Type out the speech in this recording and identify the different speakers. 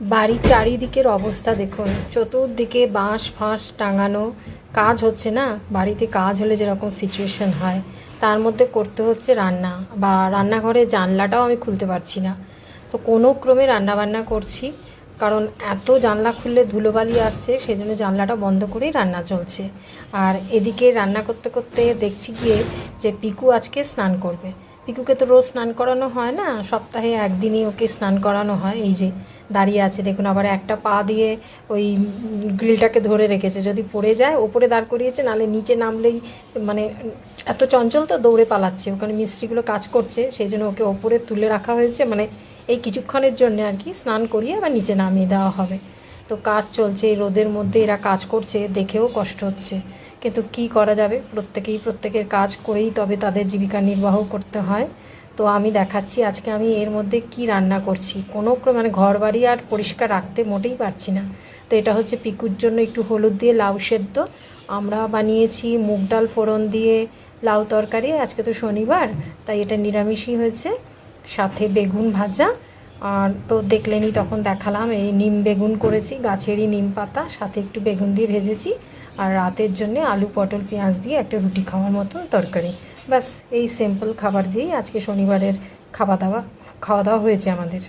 Speaker 1: বাড়ির চারিদিকের অবস্থা দেখুন। চতুর্দিকে বাঁশ ফাঁস টাঙানো। কাজ হচ্ছে না? বাড়িতে কাজ হলে যেরকম সিচুয়েশন হয়, তার মধ্যে করতে হচ্ছে রান্না বা রান্নাঘরে জানলাটাও আমি খুলতে পারছি না। তো কোনো ক্রমে রান্নাবান্না করছি, কারণ এত জানলা খুললে ধুলোবালি আসছে, সেজন্য জানলাটা বন্ধ করেই রান্না চলছে। আর এদিকে রান্না করতে করতে দেখছি গিয়ে যে পিকু আজকে স্নান করবে। পিকুকে তো রোজ স্নান করানো হয় না, সপ্তাহে একদিনই ওকে স্নান করানো হয়। এই যে দাঁড়িয়ে আছে, দেখুন আবার একটা পা দিয়ে ওই গ্রিলটাকে ধরে রেখেছে। যদি পড়ে যায়, ওপরে দাঁড় করিয়েছে নালে নিচে নামলেই মানে এত চঞ্চল তো দৌড়ে পালাচ্ছে। ওখানে মিস্ত্রিগুলো কাজ করছে, সেই জন্য ওকে ওপরে তুলে রাখা হয়েছে। মানে এই কিছুক্ষণের জন্য আর কি স্নান করিয়ে আবার নিচে নামিয়ে দেওয়া হবে। তো কাজ চলছে এই রোদের মধ্যে এরা কাজ করছে, দেখেও কষ্ট হচ্ছে। কিন্তু কি করা যাবে? প্রত্যেকেই প্রত্যেকের কাজ করেই তবে তাদের জীবিকা নির্বাহ করতে হয়। তো আমি দেখাচ্ছি আজকে আমি এর মধ্যে কি রান্না করছি। কোনো মানে ঘর বাড়ি আর পরিষ্কার রাখতে মোটেই পারছি না। তো এটা হচ্ছে পিকুর জন্য একটু হলুদ দিয়ে লাউ সেদ্ধ। আমরা বানিয়েছি মুগ ডাল ফোড়ন দিয়ে লাউ তরকারি। আজকে তো শনিবার, তাই এটা নিরামিষই হয়েছে। সাথে বেগুন ভাজা আর তো দেখলেনি তখন দেখালাম, এই নিম বেগুন করেছি, গাছেরই নিম পাতা, সাথে একটু বেগুন দিয়ে ভেজেছি, আর রাতের জন্য আলু, পটল, পেঁয়াজ দিয়ে একটা রুটি খাওয়ার মতন তরকারি। ব্যাস, এই সিম্পল খাবার দিয়েই আজকে শনিবারের খাওয়া দাওয়া খাওয়া দাওয়া হয়েছে আমাদের।